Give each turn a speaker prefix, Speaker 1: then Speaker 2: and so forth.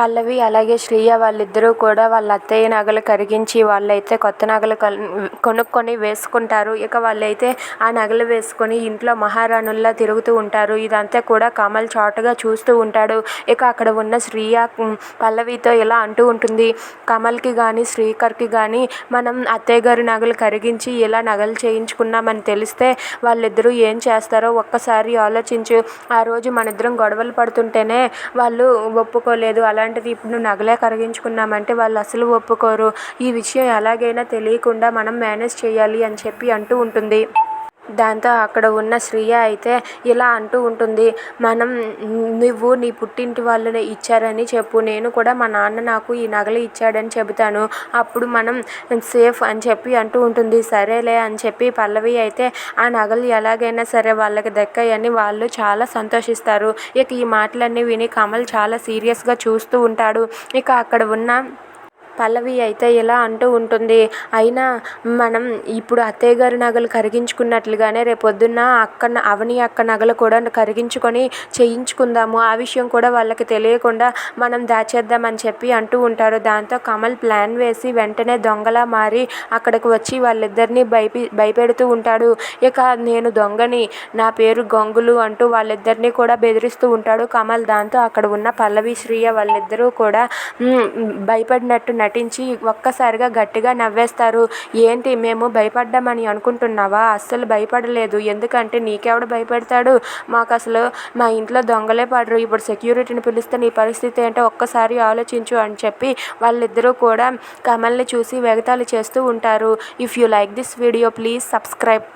Speaker 1: పల్లవి అలాగే శ్రీయ వాళ్ళిద్దరూ కూడా వాళ్ళ అత్తయ్య నగలు కరిగించి వాళ్ళైతే కొత్త నగలు కొనుక్కొని వేసుకుంటారు. ఇక వాళ్ళైతే ఆ నగలు వేసుకొని ఇంట్లో మహారాణుల్లా తిరుగుతూ ఉంటారు. ఇదంతా కూడా కమల్ చాటుగా చూస్తూ ఉంటాడు. ఇక అక్కడ ఉన్న శ్రీయ పల్లవితో ఇలా అంటూ ఉంటుంది. కమల్కి కానీ శ్రీకర్కి కానీ మనం అత్తయ్య గారి నగలు కరిగించి ఇలా నగలు చేయించుకున్నామని తెలిస్తే వాళ్ళిద్దరూ ఏం చేస్తారో ఒక్కసారి ఆలోచించు. ఆ రోజు మనిద్దరం గొడవలు పడుతుంటేనే వాళ్ళు ఒప్పుకోలేదు. అలాంటిది ఇప్పుడు నగలే కరిగించుకున్నామంటే వాళ్ళు అసలు ఒప్పుకోరు. ఈ విషయం ఎలాగైనా తెలియకుండా మనం మేనేజ్ చేయాలి అని చెప్పి అంటూ ఉంటుంది. దాంతో అక్కడ ఉన్న శ్రియ అయితే ఇలా అంటూ ఉంటుంది మనం నువ్వు నీ పుట్టింటి వాళ్ళని ఇచ్చారని చెప్పు నేను కూడా మా నాన్న నాకు ఈ నగలు ఇచ్చాడని చెబుతాను అప్పుడు మనం సేఫ్ అని చెప్పి అంటూ ఉంటుంది. సరేలే అని చెప్పి పల్లవి అయితే ఆ నగలు ఎలాగైనా సరే వాళ్ళకి దక్కాయని వాళ్ళు చాలా సంతోషిస్తారు. ఇక ఈ మాటలన్నీ విని కమల్ చాలా సీరియస్గా చూస్తూ ఉంటాడు. ఇక అక్కడ ఉన్న పల్లవి అయితే ఇలా అంటూ ఉంటుంది. అయినా మనం ఇప్పుడు అత్తయ్య గారి నగలు కరిగించుకున్నట్లుగానే రేపొద్దున్న అక్క అవని అక్క నగలు కూడా కరిగించుకొని చేయించుకుందాము. ఆ విషయం కూడా వాళ్ళకి తెలియకుండా మనం దాచేద్దామని చెప్పి అంటూ ఉంటారు. దాంతో కమల్ ప్లాన్ వేసి వెంటనే దొంగలా మారి అక్కడికి వచ్చి వాళ్ళిద్దరిని భయపి భయపెడుతూ ఉంటాడు. ఇక నేను దొంగని నా పేరు గంగులు అంటూ వాళ్ళిద్దరినీ కూడా బెదిరిస్తూ ఉంటాడు కమల్. దాంతో అక్కడ ఉన్న పల్లవి శ్రీయ వాళ్ళిద్దరూ కూడా భయపడినట్టు నటించి ఒక్కసారిగా గట్టిగా నవ్వేస్తారు. ఏంటి మేము భయపడ్డామని అనుకుంటున్నావా? అస్సలు భయపడలేదు. ఎందుకంటే నీకెవడు భయపెడతాడు? మాకు అసలు మా ఇంట్లో దొంగలే పడరు. ఇప్పుడు సెక్యూరిటీని పిలిస్తే నీ పరిస్థితి ఏంటో ఒక్కసారి ఆలోచించు అని చెప్పి వాళ్ళిద్దరూ కూడా కమల్ని చూసి వెగతాలు చేస్తూ ఉంటారు. If you like this video please subscribe